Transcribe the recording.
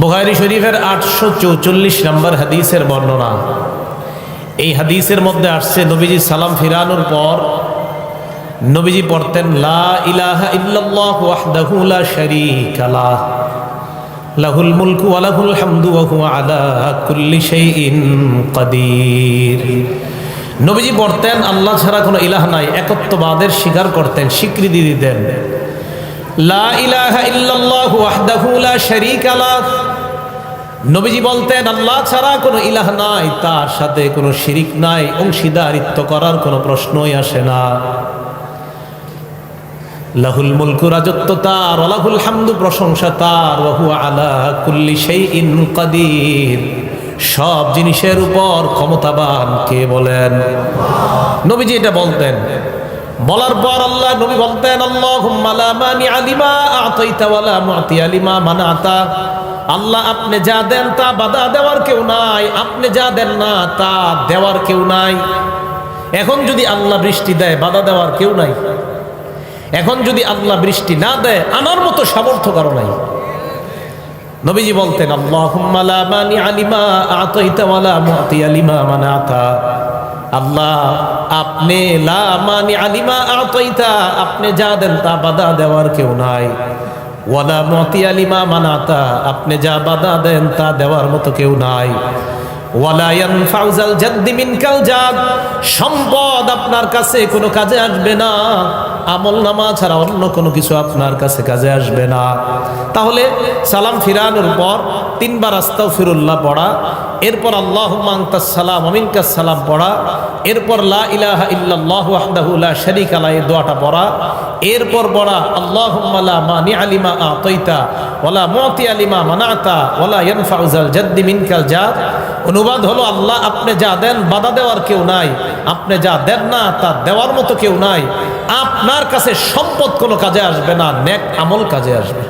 বুখারি শরীফের আটশো চৌচল্লিশ নম্বর হাদিসের বর্ণনা। এই হাদিসের মধ্যে আসছে, নবীজি সালাম ফিরানোর পর নবীজি পড়তেন, লা লাহুল মুলকু ওয়া লাহুল নবীজি পড়তেন, আল্লাহ ছাড়া কোনো ইলাহ নাই। একত্ববাদের স্বীকার করতেন, স্বীকৃতি দিতেন। লা ইলাহা ইল্লাল্লাহ ওয়াহদাহু লা শারীকা লাহ নবীজি বলতেন, আল্লাহ ছাড়া কোনো ইলাহ নাই, তার সাথে কোনো শিরিক নাই, অংশীদারিত্ব করার কোনো প্রশ্নই আসে না। লাহুল মুলকু রাজত্ব তার ওলাহুল হামদু প্রশংসা তার ওহু আলা কুল্লি সেই ইন কাদির। সব জিনিসের উপর ক্ষমতাবান কে বলেন? নবীজি এটা বলতেন। বলার পর আল্লাহ নবী বলতেন আল্লাহ মানি আল্লাহ, আপনি যা দেন তা বাধা দেওয়ার কেউ নাই, আপনি যা দেন না তা দেওয়ার কেউ নাই। এখন যদি আল্লাহ বৃষ্টি দেয়, বাধা দেওয়ার কেউ নাই। এখন যদি আল্লাহ বৃষ্টি না দেয়, আনার মতো সামর্থ্য কারও নাই। নবীজি বলতেন মানি আলিমা আতাইতা আলিমা মানাতা। আল্লাহ, আপনি লা মানি আলিমা আতাইতা, আপনি যা দেন তা বাধা দেওয়ার কেউ নাই। ওয়ালা মুআতি আলিমা মানাতা, আপনি যা বাধা দেন তা দেওয়ার মতো কেউ নাই। ওয়ালা ইয়ানফাউজাল জাদ্দি মিনকাল জাদ, সম্পদ আপনার কাছে কোনো কাজে আসবে না। আমল নামা ছাড়া অন্য কোনো কিছু আপনার কাছে কাজে আসবে না। তাহলে সালাম ফিরানোর পর তিনবার আস্তাও ফিরুল্লাহ পড়া এরপর আল্লাহ মাংতাস সালাম পড়া, এরপর লা ইলাহা ইল্লাল্লাহু লা শারীকা লা এই দোয়াটা পড়া, এরপর পড়া, আল্লাহুম্মা লা মানি আলিমা আতাইতা ওলা মতি আলিমা মানাতা ওয়ালা ইয়ানফাউজাল জাদ্দি মিনকাল জাদ অনুবাদ হলো, আল্লাহ আপনি যা দেন বাধা দেওয়ার কেউ নাই, আপনি যা দেন না তা দেওয়ার মতো কেউ নাই। আপনার কাছে সম্পদ কোনো কাজে আসবে না, নেক আমল কাজে আসবে।